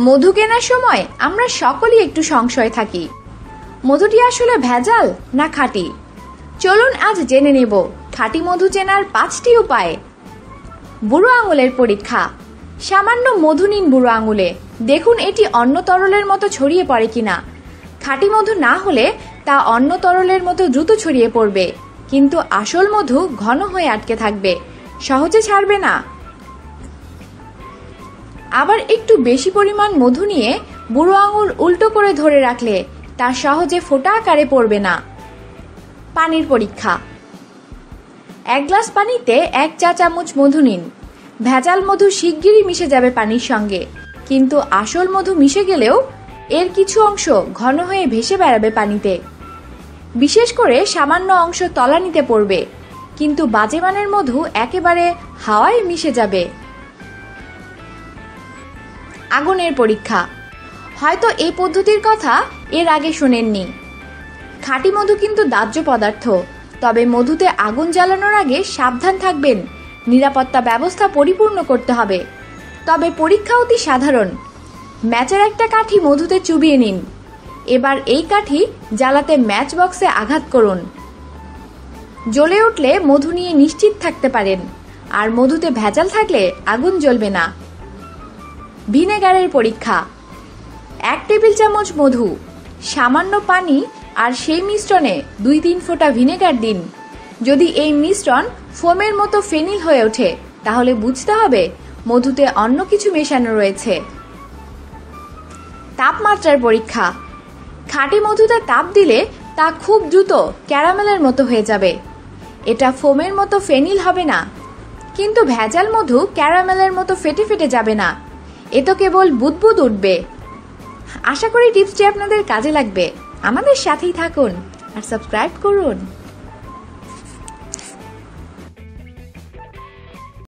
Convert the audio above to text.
মধু কেনার সময় আমরা সকলেই একটু সংশয় থাকি। মধুটি আসলে ভেজাল না খাঁটি? চলুন আজ জেনে নেব, খাঁটি মধু চেনার পাঁচটি উপায়। বুড়ো আঙুলের পরীক্ষা। সামান্য মধু নিন বুড়ো আঙুলে। দেখুন এটি অন্য তরলের মতো ছড়িয়ে পড়ে কিনা। খাঁটি মধু না হলে তা অন্য তরলের মতো দ্রুত ছড়িয়ে পড়বে। কিন্তু আসল মধু ঘন হয়ে আটকে থাকবে। সহজে ছাড়বে না। আবার একটু বেশি পরিমাণ মধু নিয়ে বুড়ো আঙুল উল্টো করে ধরে রাখলে তা সহজে ফোটা আকারে পড়বে না। পানির পরীক্ষা। এক গ্লাস পানিতে এক চা চামচ মধু নিন। ভেজাল মধু শিগগিরই মিশে যাবে পানির সঙ্গে। কিন্তু আসল মধু মিশে গেলেও এর কিছু অংশ ঘন হয়ে ভেসে বেড়াবে পানিতে। বিশেষ করে সামান্য অংশ তলানিতে পড়বে। কিন্তু বাজে মানের মধু একেবারে হাওয়ায় মিশে যাবে। আগুনের পরীক্ষা। হয়তো এই পদ্ধতির কথা এর আগে শোনেননি। খাঁটি মধু কিন্তু দাহ্য পদার্থ, তবে মধুতে আগুন জ্বালানোর আগে সাবধান থাকবেন। নিরাপত্তা ব্যবস্থা পরিপূর্ণ করতে হবে। তবে পরীক্ষা অতি সাধারণ। ম্যাচের একটা কাঠি মধুতে চুবিয়ে নিন। এবার এই কাঠি জ্বালাতে ম্যাচ বক্সে আঘাত করুন। জ্বলে উঠলে মধু নিয়ে নিশ্চিত থাকতে পারেন। আর মধুতে ভেজাল থাকলে আগুন জ্বলবে না। ভিনেগারের পরীক্ষা। এক টেবিল চামচ মধু, সামান্য পানি আর সেই মিশ্রণে দুই তিন ফোঁটা ভিনেগার দিন। যদি এই মিশ্রণ ফোমের মতো ফেনিল হয়ে ওঠে, তাহলে বুঝতে হবে মধুতে অন্য কিছু মেশানো রয়েছে। তাপমাত্রার পরীক্ষা। খাঁটি মধুতে তাপ দিলে তা খুব দ্রুত ক্যারামেলের মতো হয়ে যাবে। এটা ফোমের মতো ফেনিল হবে না, কিন্তু ভেজাল মধু ক্যারামেলের মতো ফেটে ফেটে যাবে না। এ তো কেবল বুদবুদ উঠবে। আশা করি টিপসটি আপনাদের কাজে লাগবে। আমাদের সাথেই থাকুন আর সাবস্ক্রাইব করুন।